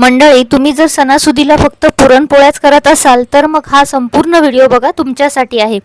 मंडळी तुम्ही जर सणासुदीला फक्त पुरणपोळ्याच करत असाल तर मग हा संपूर्ण व्हिडिओ बघा तुमच्यासाठी आहे.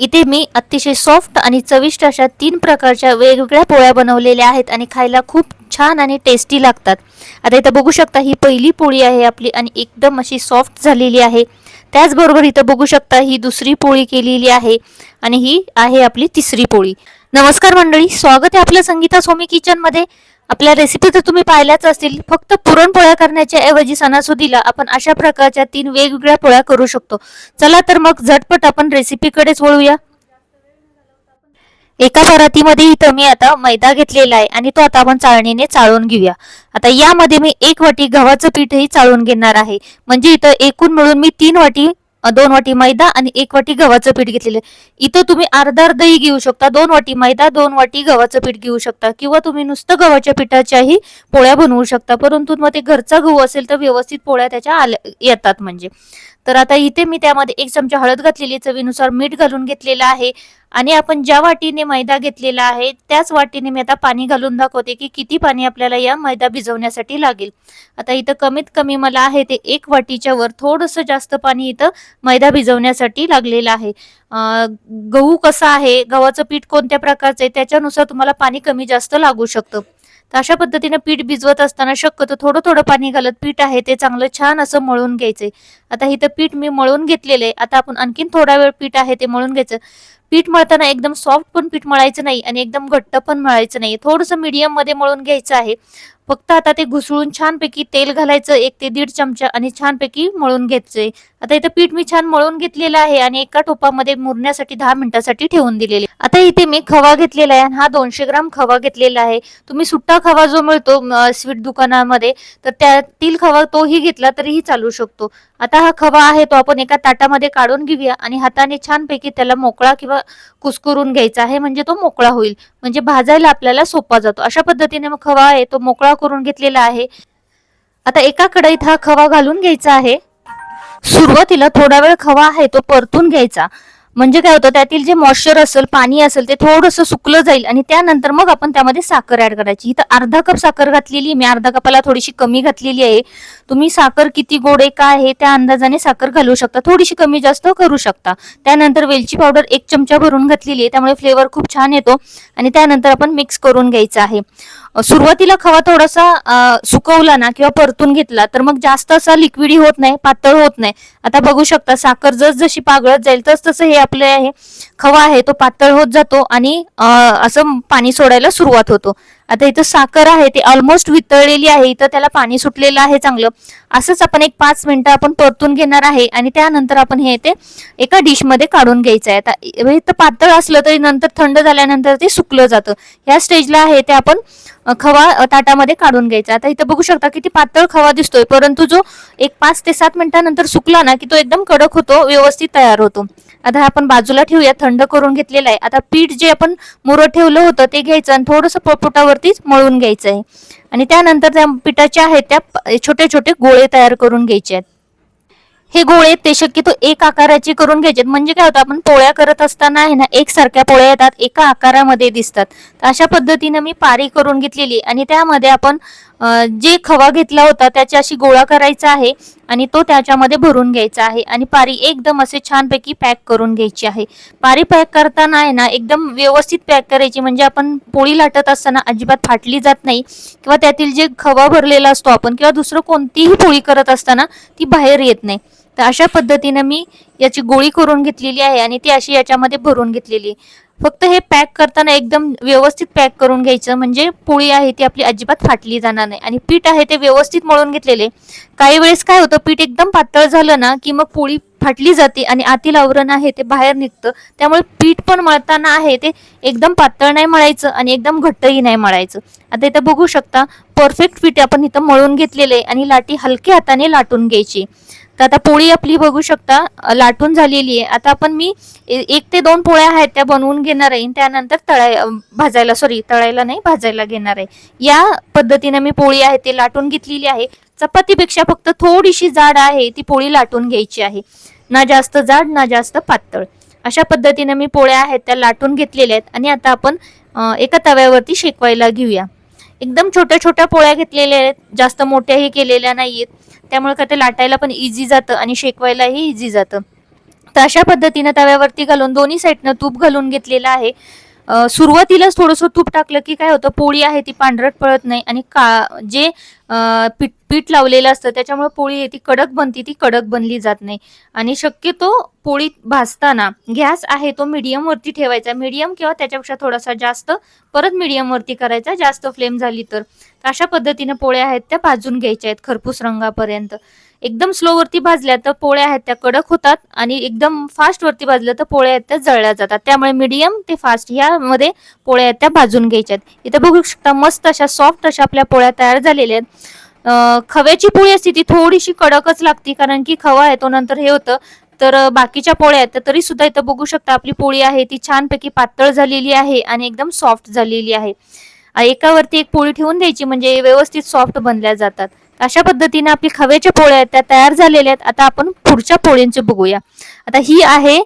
इथे मी अतिशय सॉफ्ट आणि चविष्ट अशा तीन प्रकारच्या वेगवेगळ्या पोळ्या बनवलेल्या आहेत आणि खायला खूप छान आणि टेस्टी लागतात. आता इथं बघू शकता ही पहिली पोळी आहे आपली आणि एकदम अशी सॉफ्ट झालेली आहे. त्याचबरोबर इथं बघू शकता ही दुसरी पोळी केलेली आहे आणि ही आहे आपली तिसरी पोळी. नमस्कार मंडळी स्वागत आहे आपलं संगीता स्वामी किचनमध्ये. आपल्या रेसिपी तर तुम्ही पाहिल्याच असतील फक्त पुरणपोळ्या करण्याच्या ऐवजी सणासुदीला आपण अशा प्रकारच्या तीन वेगवेगळ्या पोळ्या करू शकतो. चला तर मग झटपट आपण रेसिपीकडेच वळूया. एका परातीमध्ये इथं मी आता मैदा घेतलेला आहे आणि तो आता आपण चाळणीने चाळून घेऊया. आता यामध्ये मी एक वाटी गव्हाचं पीठही चाळून घेणार आहे. म्हणजे इथं एकूण मिळून मी तीन वाटी दोन वाटी मैदा आणि एक वाटी गव्हाचं पीठ घेतलेलं आहे. इथं तुम्ही अर्धा अर्धही घेऊ शकता दोन वाटी मैदा दोन वाटी गव्हाचं पीठ घेऊ शकता किंवा तुम्ही नुसतं गव्हाच्या पिठाच्याही पोळ्या बनवू शकता परंतु मग ते घरचा गहू असेल तर व्यवस्थित पोळ्या त्याच्या आल्या येतात म्हणजे तर आता इथे मी त्यामध्ये एक चमचा हळद घातलेली चवीनुसार मीठ घालून घेतलेलं आहे आणि आपण ज्या वाटीने मैदा घेतलेला आहे त्याच वाटीने मी आता पाणी घालून दाखवते की किती पाणी आपल्याला या मैदा भिजवण्यासाठी लागेल. आता इथं कमीत कमी मला आहे ते एक वाटीच्या वर थोडंसं जास्त पाणी इथं मैदा भिजवण्यासाठी लागलेलं आहे. गहू कसा आहे गव्हाचं पीठ कोणत्या प्रकारचं आहे त्याच्यानुसार तुम्हाला पाणी कमी जास्त लागू शकतं. तर अशा पद्धतीने पीठ भिजवत असताना शक्यतो थोडं थोडं पाणी घालत पीठ आहे ते चांगलं छान असं मळून घ्यायचंय. आता इथं पीठ मी मळून घेतलेलं आहे आता आपण आणखीन थोडा वेळ पीठ आहे ते मळून घ्यायचं. पीठ मळताना एकदम सॉफ्ट पण पीठ मळायचं नाही आणि एकदम घट्ट पण मळायचं नाही. थोडंसं मीडियममध्ये मळून घ्यायचं आहे. फक्त आता ते घुसळून छानपैकी तेल घालायचं एक ते दीड चमचा आणि छानपैकी मळून घ्यायचंय आता इथं पीठ मी छान मळून घेतलेलं आहे आणि एका टोपामध्ये मुरण्यासाठी दहा मिनिटासाठी ठेवून दिलेले. आता इथे मी खवा घेतलेला आहे आणि हा दोनशे ग्राम खवा घेतलेला आहे. तुम्ही सुट्टा खवा जो मिळतो स्वीट दुकानामध्ये तर त्यातील खवा तोही घेतला तरीही चालू शकतो. आता हा खवा आहे तो आपण एका ताटामध्ये काढून घेऊया आणि हाताने छानपैकी त्याला मोकळा किंवा कुसकुरून घ्यायचा आहे. म्हणजे तो मोकळा होईल. म्हणजे भाजायला आपल्याला सोपा जातो. अशा पद्धतीने मग खवा आहे तो मोकळा करून घेतलेला आहे. आता एका कढईत हा खवा घालून घ्यायचा आहे. सुरुवातीला थोडा वेळ खवा आहे तो परतून घ्यायचा. म्हणजे काय होतं त्यातील जे मॉइश्चर असेल पाणी असेल ते थोडंसं सुकलं जाईल आणि त्यानंतर मग आपण त्यामध्ये साखर ऍड करायची. इथं अर्धा कप साखर घातलेली आहे. मी अर्धा कपाला थोडीशी कमी घातलेली आहे. तुम्ही साखर किती गोड आहे काय आहे त्या अंदाजाने साखर घालू शकता. थोडीशी कमी जास्त करू शकता. त्यानंतर वेलची पावडर एक चमचा भरून घातलेली आहे. त्यामुळे फ्लेवर खूप छान येतो आणि त्यानंतर आपण मिक्स करून घ्यायचं आहे. सुरुवातीला खवा थोडासा सुकवला ना किंवा परतून घेतला तर मग जास्त असा लिक्विडी होत नाही पातळ होत नाही. आता बघू शकता साखर जस जशी पागळत जाईल तस तसं हे आपले आहे. खवा आहे तो पातळ होत जातो आणि असं पाणी सोडायला सुरुवात होतो. आता इथं साखर आहे ती ऑलमोस्ट वितळलेली आहे इथं त्याला पाणी सुटलेलं आहे चांगलं. असंच आपण एक पाच मिनिटं आपण परतून घेणार आहे आणि त्यानंतर आपण हे ते एका डिशमध्ये काढून घ्यायचं आहे. आता इथं पातळ असलं तरी नंतर थंड झाल्यानंतर ते सुकलं जातं. ह्या स्टेजला आहे ते आपण खवा ताटामध्ये काढून घ्यायचा आता इथं बघू शकता किती पातळ खवा दिसतोय परंतु जो एक पाच ते सात मिनिटानंतर सुकला ना की तो एकदम कडक होतो व्यवस्थित तयार होतो. आता आपण बाजूला ठेवूया थंड करून घेतलेला आहे. आता पीठ जे आपण मुरं ठेवलं होतं ते घ्यायचं आणि थोडंसं पोटपोटावरतीच मळून घ्यायचं आहे. आणि त्यानंतर त्या पिठाच्या आहेत त्या छोटे छोटे गोळे तयार करून घ्यायचे आहेत. हे गोळे ते शक्यतो एक आकाराचे करून घ्यायचे म्हणजे काय होतं आपण पोळ्या करत असताना आहे ना एकसारख्या पोळ्या येतात एका आकारामध्ये दिसतात. तर अशा पद्धतीनं मी पारी करून घेतलेली आणि त्यामध्ये आपण जे खवा घेतला होता त्याच्या अशी गोळा करायचा आहे आणि तो त्याच्यामध्ये भरून घ्यायचा आहे आणि पारी एकदम असे छानपैकी पॅक करून घ्यायची आहे. पारी पॅक करताना आहे ना एकदम व्यवस्थित पॅक करायची म्हणजे आपण पोळी लाटत असताना अजिबात फाटली जात नाही किंवा त्यातील जे खवा भरलेला असतो आपण किंवा दुसरं कोणतीही पोळी करत असताना ती बाहेर येत नाही. तर अशा पद्धतीनं मी याची गोळी करून घेतलेली आहे आणि ती अशी याच्यामध्ये भरून घेतलेली आहे. फक्त हे पॅक करताना एकदम व्यवस्थित पॅक करून घ्यायचं म्हणजे पोळी आहे ती आपली अजिबात फाटली जाणार नाही. आणि पीठ आहे ते व्यवस्थित मळून घेतलेले. काही वेळेस काय होतं पीठ एकदम पातळ झालं ना की मग पोळी फाटली जाते आणि आतील आवरण आहे ते बाहेर निघतं. त्यामुळे पीठ पण मळताना आहे ते एकदम पातळ नाही मळायचं आणि एकदम घट्टही नाही मळायचं. आता इथं बघू शकता परफेक्ट पीठ आपण इथं मळून घेतलेलं आहे आणि लाटी हलक्या हाताने लाटून घ्यायची. तर आता पोळी आपली बघू शकता लाटून झालेली आहे. आता आपण मी एक ते दोन पोळ्या आहेत त्या बनवून घेणार आहे त्यानंतर तळाय भाजायला सॉरी तळायला नाही भाजायला घेणार आहे. या पद्धतीने मी पोळी आहे ते लाटून घेतलेली आहे. चपातीपेक्षा फक्त थोडीशी जाड आहे ती पोळी लाटून घ्यायची आहे. ना जास्त जाड ना जास्त पातळ. अशा पद्धतीने मी पोळ्या आहेत त्या लाटून घेतलेल्या आहेत आणि आता आपण एका तव्यावरती शेकवायला घेऊया. एकदम छोट्या छोट्या पोळ्या घेतलेल्या आहेत जास्त मोठ्याही केलेल्या नाहीयेत. त्यामुळे का ते लाटायला पण इझी जातं आणि शेकवायलाही इझी जातं. तर अशा पद्धतीनं तव्यावरती घालून दोन्ही साईडनं तूप घालून घेतलेलं आहे. सुरुवातीलाच थोडंसं तूप टाकलं की काय होतं पोळी आहे ती पांढरट पळत नाही आणि का जे पीठ पीठ लावलेलं असतं त्याच्यामुळे पोळी आहे ती कडक बनती ती कडक बनली जात नाही. आणि शक्यतो पोळी भाजताना गॅस आहे तो मिडियमवरती ठेवायचा. मीडियम किंवा त्याच्यापेक्षा थोडासा जास्त परत मिडियमवरती करायचा. जास्त फ्लेम झाली तर. तर अशा पद्धतीने पोळ्या आहेत त्या भाजून घ्यायच्या आहेत खरपूस रंगापर्यंत. एकदम स्लो वरती भाजल्या तर पोळ्या आहेत त्या कडक होतात आणि एकदम फास्ट वरती भाजल्या तर पोळ्या आहेत त्या जळल्या जातात. त्यामुळे मीडियम ते फास्ट यामध्ये पोळ्या आहेत त्या भाजून घ्यायच्यात. इथं बघू शकता मस्त अशा सॉफ्ट अशा आपल्या पोळ्या तयार झालेल्या आहेत. खव्याची पोळी असते ती थोडीशी कडकच लागते कारण की खवा आहे तो नंतर हे होतं. तर बाकीच्या पोळ्या आहेत तर तरी सुद्धा इथं बघू शकता आपली पोळी आहे ती छानपैकी पातळ झालेली आहे आणि एकदम सॉफ्ट झालेली आहे. एकावरती एक पोळी ठेवून द्यायची म्हणजे व्यवस्थित सॉफ्ट बनल्या जातात. अशा पद्धतीने आपली खव्याच्या पोळ्या आहेत त्या तयार झालेल्या आहेत. आता आपण पुढच्या पोळींचे बघूया. आता ही आहे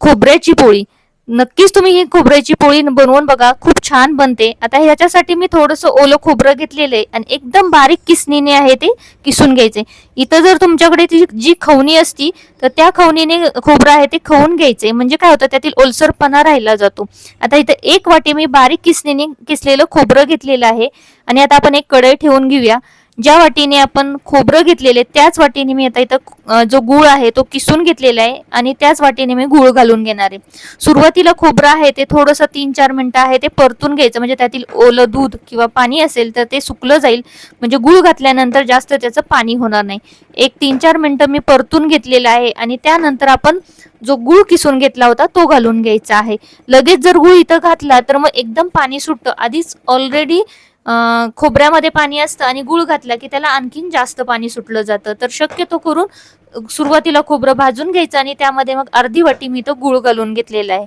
खोबऱ्याची पोळी. नक्कीच तुम्ही ही खोबऱ्याची पोळी बनवून बघा. खूप छान बनते. आता ह्याच्यासाठी मी थोडंसं ओलं खोबरं घेतलेलं आहे आणि एकदम बारीक किसणीने आहे ते किसून घ्यायचे. इथं जर तुमच्याकडे ती जी खवणी असती तर त्या खवणीने खोबरं आहे ते खवून घ्यायचे. म्हणजे काय होतं त्यातील ओलसरपणा राहिला जातो. आता इथं एक वाटी मी बारीक किसणीने किसलेलं खोबरं घेतलेलं आहे. आणि आता आपण एक कढई ठेवून घेऊया. ज्या वाटीने आपण खोबरं घेतलेले त्याच वाटीने मी आता इथं जो गूळ आहे तो किसून घेतलेला आहे आणि त्याच वाटीने मी गूळ घालून घेणार आहे. सुरुवातीला खोबरं आहे ते थोडंसं तीन चार मिनटं आहे ते परतून घ्यायचं. म्हणजे त्यातील ओलं दूध किंवा पाणी असेल तर ते सुकलं जाईल. म्हणजे गूळ घातल्यानंतर जास्त त्याचं पाणी होणार नाही. एक तीन चार मिनटं मी परतून घेतलेलं आहे आणि त्यानंतर आपण जो गुळ किसून घेतला होता तो घालून घ्यायचा आहे. लगेच जर गुळ इथं घातला तर मग एकदम पाणी सुटतं. आधीच ऑलरेडी खोबऱ्यामध्ये पाणी असतं आणि गुळ घातला की त्याला आणखीन जास्त पाणी सुटलं जातं. तर शक्यतो करून सुरुवातीला खोबरं भाजून घ्यायचं आणि त्यामध्ये मग अर्धी वाटी मी तो गुळ घालून घेतलेला आहे.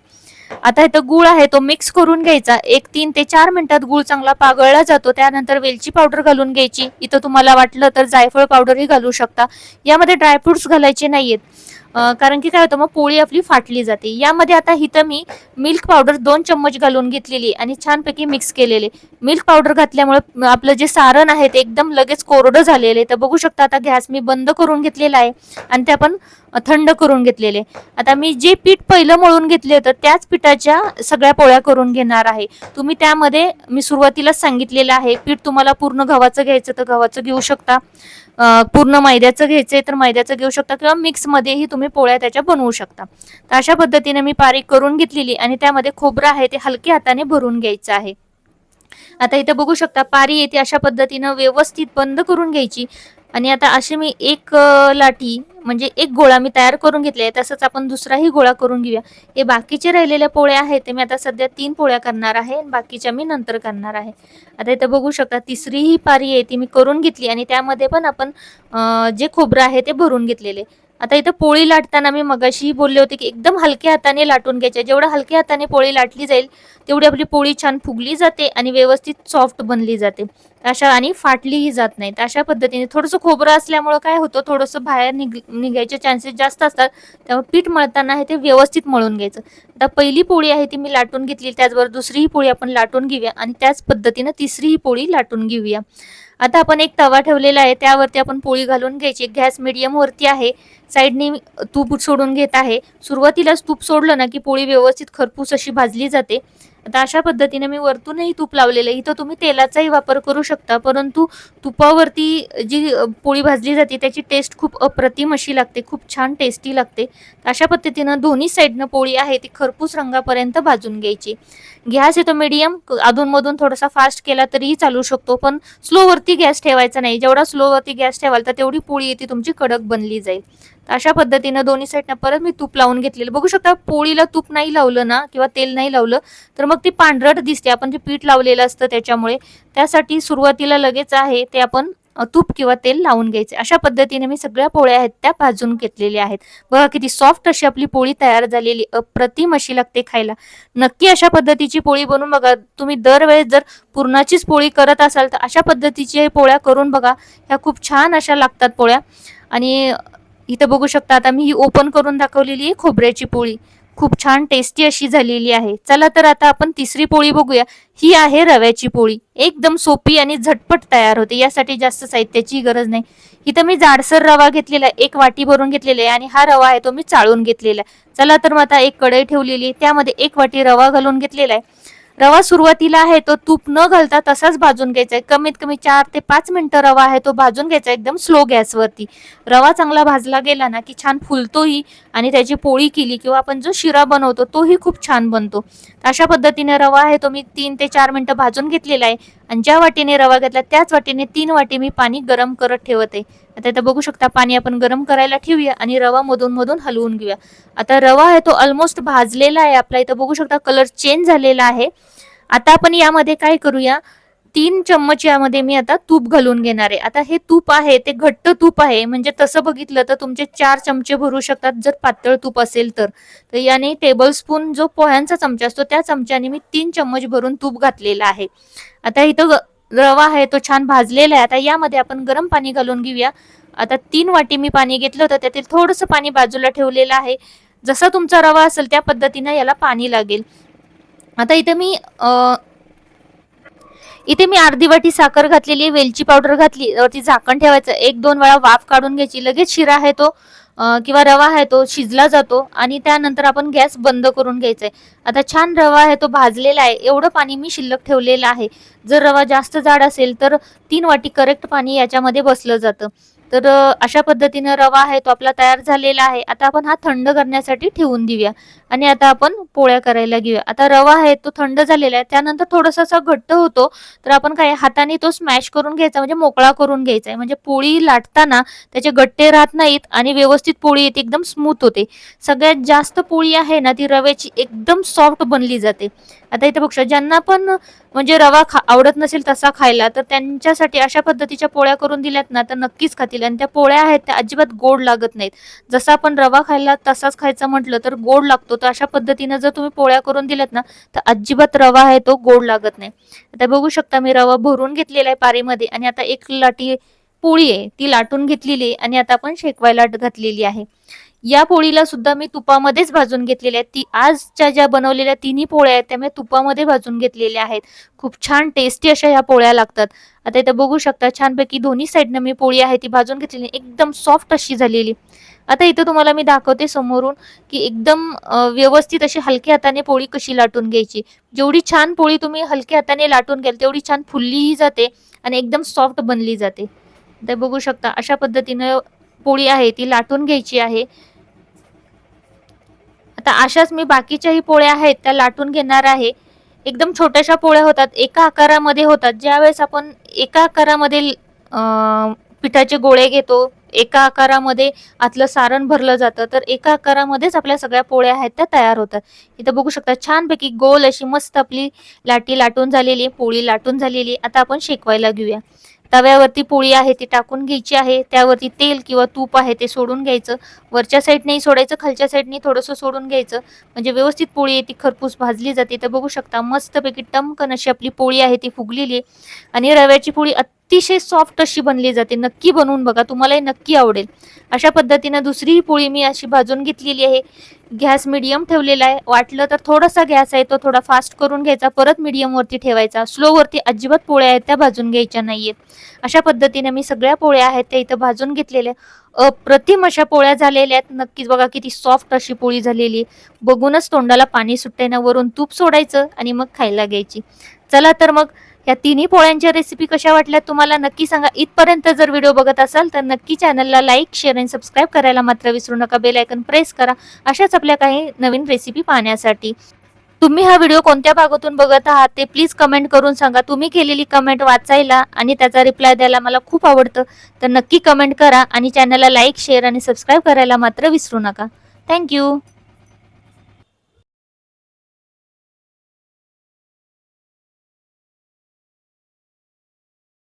आता इथं गुळ आहे तो मिक्स करून घ्यायचा. एक तीन ते चार मिनिटात गुळ चांगला पागळला जातो. त्यानंतर वेलची पावडर घालून घ्यायची. इथं तुम्हाला वाटलं तर जायफळ पावडरही घालू शकता. यामध्ये ड्रायफ्रुट्स घालायचे नाहीयेत. कारण की काय होतं मग पोळी आपली फाटली जाते. यामध्ये आता इथं मी मिल्क पावडर दोन चम्मच घालून घेतलेली आणि छानपैकी मिक्स केलेले. मिल्क पावडर घातल्यामुळे आपलं जे सारण आहे ते एकदम लगेच कोरडं झालेले तर बघू शकता आता गॅस मी बंद करून घेतलेला आहे आणि ते आपण थंड करून घेतलेले. आता मी जे पीठ पहिलं मळून घेतले होतं त्याच पिठाच्या सगळ्या पोळ्या करून घेणार आहे. तुम्ही त्यामध्ये मी सुरुवातीलाच सांगितलेलं आहे पीठ तुम्हाला पूर्ण गव्हाचं घ्यायचं तर गव्हाचं घेऊ शकता. पूर्ण मैद्याचं घ्यायचंय तर मैद्याचं घेऊ शकता किंवा मिक्स मध्येही तुम्ही पोळ्या त्याच्या बनवू शकता. तर अशा पद्धतीने मी पारीक करून घेतलेली आणि त्यामध्ये खोबरं आहे ते हलक्या हाताने भरून घ्यायचं आहे. आता इथे बघू शकता पारी येते अशा पद्धतीनं व्यवस्थित बंद करून घ्यायची. आणि आता अशी मी एक लाठी लाटी म्हणजे एक गोळा मी तयार करून घेतले आहे. तसंच आपण दुसराही गोळा करून घेऊया. हे बाकीचे राहिलेल्या पोळ्या आहेत ते मी आता सध्या तीन पोळ्या करणार आहे आणि बाकीच्या मी नंतर करणार आहे. आता इथं बघू शकता तिसरीही पारी आहे ती मी करून घेतली आणि त्यामध्ये पण आपण जे खोबरं आहे ते भरून घेतलेले. आता इथं पोळी लाटताना मी मगाशीही बोलले होते की एकदम हलक्या हाताने लाटून घ्यायचे. जेवढं हलक्या हाताने पोळी लाटली जाईल तेवढी आपली पोळी छान फुगली जाते आणि व्यवस्थित सॉफ्ट बनली जाते. अशा आणि फाटलीही जात नाही तर अशा पद्धतीने थोडंसं खोबरं असल्यामुळं काय होतं थोडंसं बाहेर निघ निघायचे चान्सेस जास्त असतात. त्यामुळे पीठ मळताना हे ते व्यवस्थित मळून घ्यायचं. आता पहिली पोळी आहे ती मी लाटून घेतली. त्याचबरोबर दुसरी ही पोळी आपण लाटून घेऊया आणि त्याच पद्धतीनं तिसरीही पोळी लाटून घेऊया. आता आपण एक तवा ठेवलेला आहे त्यावरती आपण पोळी घालून घ्यायची. गॅस मिडियम वरती आहे. साईडनी तूप सोडून घेत आहे. सुरुवातीलाच तूप सोडलं ना की पोळी व्यवस्थित खरपूस अशी भाजली जाते. आता अशा पद्धतीने मी वरतूनही तूप लावलेलं आहे. इथं तुम्ही तेलाचाही वापर करू शकता परंतु तुपावरती जी पोळी भाजली जाते त्याची टेस्ट खूप अप्रतिम अशी लागते खूप छान टेस्टी लागते. अशा पद्धतीनं दोन्ही साईडनं पोळी आहे ती खरपूस रंगापर्यंत भाजून घ्यायची. गॅस येतो मीडियम अधूनमधून थोडासा फास्ट केला तरीही चालू शकतो पण स्लोवरती गॅस ठेवायचा नाही. जेवढा स्लोवरती गॅस ठेवाल तर तेवढी पोळी येते तुमची कडक बनली जाईल. अशा पद्धतीनं दोन्ही साईडनं परत मी तूप लावून घेतलेलं. बघू शकता पोळीला तूप नाही लावलं ना किंवा तेल नाही लावलं तर मग ती पांढरट दिसते. आपण जे पीठ लावलेलं असतं त्याच्यामुळे. त्यासाठी सुरुवातीला लगेच आहे ते आपण तूप किंवा तेल लावून घ्यायचे. अशा पद्धतीने मी सगळ्या पोळ्या आहेत त्या भाजून घेतलेल्या आहेत. बघा किती सॉफ्ट अशी आपली पोळी तयार झालेली. अप्रतिम अशी लागते खायला. नक्की अशा पद्धतीची पोळी बनवून बघा. तुम्ही दरवेळेस जर पुरणाचीच पोळी करत असाल तर अशा पद्धतीची पोळ्या करून बघा. ह्या खूप छान अशा लागतात पोळ्या. आणि इथं बघू शकता आता मी ही ओपन करून दाखवलेली आहे खोबऱ्याची पोळी. खूप छान टेस्टी अशी झालेली आहे. चला तर आता आपण तिसरी पोळी बघूया. ही आहे रव्याची पोळी. एकदम सोपी आणि झटपट तयार होते. यासाठी जास्त साहित्याची गरज नाही. इथं मी जाडसर रवा घेतलेला आहे. एक वाटी भरून घेतलेला आहे आणि हा रवा आहे तो मी चाळून घेतलेला आहे. चला तर मग आता एक कढई ठेवलेली आहे. त्यामध्ये एक वाटी रवा घालून घेतलेला आहे. रवा सुरुवातीला आहे तो तूप न घालता तसाच भाजून घ्यायचा आहे. कमीत कमी चार ते पाच मिनटं रवा आहे तो भाजून घ्यायचा एकदम स्लो गॅसवरती रवा चांगला भाजला गेला ना की छान फुलतोही आणि त्याची पोळी केली किंवा आपण जो शिरा बनवतो तोही खूप छान बनतो. अशा पद्धतीने रवा आहे तो मी तीन ते चार मिनटं भाजून घेतलेला आहे. आणि ज्या वाटीने रवा घेतला त्याच वाटीने तीन वाटी मी पाणी गरम करत ठेवत आहे. आता इथं बघू शकता पाणी आपण गरम करायला ठेवूया आणि रवा मधून मधून हलवून घेऊया. आता रवा आहे तो ऑलमोस्ट भाजलेला आहे. आपला इथं बघू शकता कलर चेंज झालेला आहे. आता आपण यामध्ये काय करूया तीन चम्मच यामध्ये मी आता तूप घालून घेणार आहे. आता हे तूप आहे ते घट्ट तूप आहे. म्हणजे तसं बघितलं तर तुमचे चार चमचे भरू शकतात जर पातळ तूप असेल तर. तर याने टेबल स्पून जो पोह्यांचा चमचा असतो त्या चमच्याने मी तीन चम्मच भरून तूप घातलेला आहे. आता इथं ग- रवा आहे तो छान भाजलेला आहे. आता यामध्ये आपण गरम पाणी घालून घेऊया. आता तीन वाटी मी पाणी घेतलं होतं. त्यातील थोडंसं पाणी बाजूला ठेवलेलं आहे. जसा तुमचा रवा असेल त्या पद्धतीनं याला पाणी लागेल. आता इथे मी इथे मी अर्धी वाटी साखर घातलेली वेलची पावडर घातली वरती झाकण ठेवायचं. एक दोन वेळा वाफ काढून घ्यायची. लगेच शिरा आहे तो. किंवा रवा आहे तो शिजला जातो आणि त्यानंतर आपण गॅस बंद करून घ्यायचा आहे आता छान रवा आहे तो भाजलेला आहे. एवढं पाणी मी शिल्लक ठेवलेलं आहे. जर रवा जास्त जाड असेल तर तीन वाटी करेक्ट पाणी याच्यामध्ये बसलं जातं. तर अशा पद्धतीनं रवा आहे तो आपला तयार झालेला आहे. आता आपण हा थंड करण्यासाठी ठेवून देऊया. आणि आता आपण पोळ्या करायला घेऊया. आता रवा आहे तो थंड झालेला आहे. त्यानंतर थोडासा असा घट्ट होतो तर आपण काय हाताने तो स्मॅश करून घ्यायचा म्हणजे मोकळा करून घ्यायचा आहे. म्हणजे पोळी लाटताना त्याचे गट्टे राहत नाहीत आणि व्यवस्थित पोळी येते एकदम स्मूथ होते. सगळ्यात जास्त पोळी आहे ना ती रव्याची एकदम सॉफ्ट बनली जाते. आता इथे बघा ज्यांना पण म्हणजे रवा खा आवडत नसेल तसा खायला तर त्यांच्यासाठी अशा पद्धतीच्या पोळ्या करून दिल्यात ना तर नक्कीच खातील. आणि त्या पोळ्या आहेत त्या अजिबात गोड लागत नाहीत. जसं आपण रवा खायला तसाच खायचा म्हटलं तर गोड लागतो. तर अशा पद्धतीनं जर तुम्ही पोळ्या करून दिल्यात ना तर अजिबात रवा आहे तो गोड लागत नाही. आता बघू शकता मी रवा भरून घेतलेला आहे पारीमध्ये आणि आता एक लाटी पोळी आहे ती लाटून घेतलेली आहे आणि आता आपण शेकवायला घातलेली आहे. या पोळीला सुद्धा मी तुपामध्येच भाजून घेतलेल्या आहेत. ती आजच्या ज्या बनवलेल्या तिन्ही पोळ्या आहेत त्या मी तुपामध्ये भाजून घेतलेल्या आहेत. खूप छान टेस्टी अशा ह्या पोळ्या लागतात. आता इथं बघू शकता छानपैकी दोन्ही साईडनं मी पोळी आहे ती भाजून घेतलेली एकदम सॉफ्ट अशी झालेली. आता इथं तुम्हाला मी दाखवते समोरून की एकदम व्यवस्थित अशी हलक्या हाताने पोळी कशी लाटून घ्यायची. जेवढी छान पोळी तुम्ही हलक्या हाताने लाटून घ्याल तेवढी छान फुललीही जाते आणि एकदम सॉफ्ट बनली जाते. ते बघू शकता. अशा पद्धतीनं पोळी आहे ती लाटून घ्यायची आहे. आता अशाच मी बाकीच्याही पोळ्या आहेत त्या लाटून घेणार आहे. एकदम छोट्याशा पोळ्या होतात एका आकारामध्ये होतात. ज्यावेळेस आपण एका आकारामध्ये पिठाचे गोळे घेतो एका आकारामध्ये आतलं सारण भरलं जातं तर एका आकारामध्येच आपल्या सगळ्या पोळ्या आहेत त्या तयार होतात. इथं बघू शकता छानपैकी गोल अशी मस्त आपली लाटी लाटून झालेली आहे पोळी लाटून झालेली आता आपण शेकवायला घेऊया. तव्यावरती पोळी आहे ती टाकून घ्यायची आहे. त्यावरती तेल किंवा तूप आहे ते सोडून घ्यायचं. वरच्या साईडनेही सोडायचं खालच्या साईडने थोडंसं सोडून घ्यायचं. म्हणजे व्यवस्थित पोळी आहे ती खरपूस भाजली जाते. तर बघू शकता मस्तपैकी टमकन अशी आपली पोळी आहे ती फुगलेली आहे. आणि रव्याची पोळी अतिशय सॉफ्ट अशी बनली जाते. नक्की बनवून बघा तुम्हालाही नक्की आवडेल. अशा पद्धतीनं दुसरीही पोळी मी अशी भाजून घेतलेली आहे. गॅस मिडियम ठेवलेला आहे. वाटलं तर थोडासा गॅस आहे तो थोडा फास्ट करून घ्यायचा. परत मिडियमवरती ठेवायचा. स्लोवरती अजिबात पोळ्या आहेत त्या भाजून घ्यायच्या नाहीयेत. अशा पद्धतीने मी सगळ्या पोळ्या आहेत त्या इथं भाजून घेतलेल्या अप्रतिम अशा पोळ्या झालेल्या आहेत. नक्कीच बघा किती सॉफ्ट अशी पोळी झालेली आहे. बघूनच तोंडाला पाणी सुटते ना वरून तूप सोडायचं आणि मग खायला घ्यायची. चला तर मग या तिन्ही पोळ्यांच्या रेसिपी कशा वाटल्या तुम्हाला नक्की सांगा. इथपर्यंत जर व्हिडिओ बघत असाल तर नक्की चॅनलला लाईक शेअर आणि सबस्क्राईब करायला मात्र विसरू नका. बेल आयकन प्रेस करा. अशाच आपल्या काही नवीन रेसिपी पाहण्यासाठी. तुम्ही हा व्हिडिओ कोणत्या भागातून बघत आहात ते प्लीज कमेंट करून सांगा. तुम्ही केलेली कमेंट वाचायला आणि त्याचा रिप्लाय द्यायला मला खूप आवडतं. तर नक्की कमेंट करा आणि चॅनलला लाईक शेअर आणि सबस्क्राईब करायला मात्र विसरू नका. थँक्यू